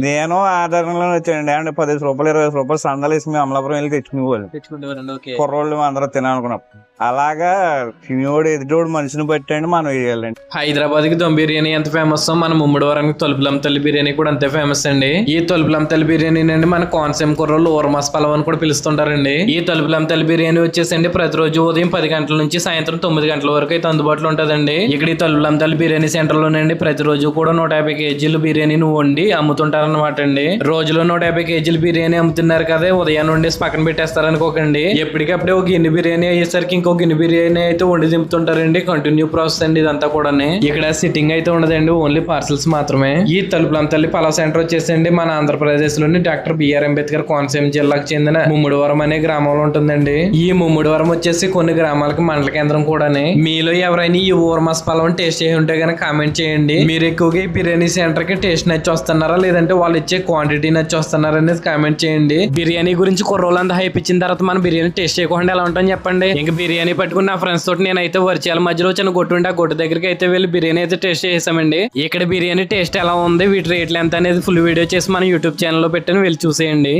నేను ఆధారంలో వచ్చానండి. అంటే పదిహేను రూపాయలు ఇరవై రూపాయలు సందాలు వేసి మేము అమలాపురం వెళ్ళి తెచ్చుకునేవాళ్ళు కుర్రోళ్ళు అందరూ తినాలనుకున్నాం అలాగా తినేవాడు ఎదుటోడు మనిషిని బట్టండి మనం వేయాలండి. హైదరాబాద్కి దమ్ బిర్యానీ ఎంత ఫేమస్ మన ముమ్మడివరానికి తలుపులం తల్లి బిర్యానీ కూడా అంతే ఫేమస్ అండి. ఈ తలుపులం తల్లి బిర్యానీ అండి మన కోనసీమ కుర్రలు ఊరమాస్ పలవ్ అని కూడా పిలుస్తుంటారండి. ఈ తలుపులం తల్లి బిర్యానీ వచ్చేసండి ప్రతిరోజు ఉదయం పది గంటల నుంచి సాయంత్రం తొమ్మిది గంటల వరకు అయితే అందుబాటులో ఉంటదండి. ఇక్కడ ఈ తలుపులం తల్లి బిర్యానీ సెంటర్ లోనండి ప్రతిరోజు కూడా నూట యాభై కేజీలు బిర్యానీని వండి అమ్ముతుంటారనమాట అండి రోజులో నూట యాభై కేజీలు బిర్యానీ అమ్ముతున్నారు కదా ఉదయం నుండి పక్కన పెట్టేస్తారు అనుకోకండి ఎప్పటికప్పుడే ఒక గిన్నె బిర్యానీ అయ్యేసరికి ఇంకో గిన్నె బిర్యానీ అయితే వండి దింపుతుంటారండి. కంటిన్యూ ప్రాసెస్ అండి ఇదంతా కూడా ఇక్కడ సిట్టింగ్ అయితే ఉండదండి ఓన్లీ పార్సల్స్ మాత్రమే. ఈ తలుపులం తల్లి పలావ్ సెంటర్ వచ్చేసండి మన ఆంధ్రప్రదేశ్లోని డాక్టర్ బిఆర్ అంబేద్కర్ కోనసీమ జిల్లాకు చెందిన ముమ్మిడివరం అనే గ్రామంలో ఉంటుందండి. ఈ ముమ్మిడివరం వచ్చేసి కొన్ని గ్రామాలకు మండల కేంద్రం కూడా మీలో ఎవరైనా ఈ ఊరమాస్ పలం టేస్ట్ చేసి ఉంటే కనుక కామెంట్ చేయండి. మీరు ఎక్కువగా ఈ బిర్యానీ సెంటర్కి టేస్ట్ నచ్చి వస్తున్నారా లేదంటే వాళ్ళు ఇచ్చే క్వాంటిటీ నచ్చి వస్తున్నారా అనేది కామెంట్ చేయండి. బిర్యానీ గురించి కుర్రోళ్ళంతా హైప్ ఇచ్చిన తర్వాత మనం బిర్యానీ టేస్ట్ చేయకుండా ఎలా ఉంటాం చెప్పండి. ఇంకా బిర్యానీ పట్టుకుని నా ఫ్రెండ్స్ తోటి నేనైతే వర్చాల మధ్యలో చిన్న గొట్టు ఉంటే ఆ గొట్టు దగ్గరికి అయితే వెళ్ళి బిర్యానీ అయితే టేస్ట్ చేసామండి ఇక్కడ బిర్యానీ టేస్ట్ ఎలా ఉంది వీటి రేట్లు ఎంత అనేది ఫుల్ వీడియో చేసి మన యూట్యూబ్ ఛానల్లో పెట్టాను వెళ్ళి చూసేయండి.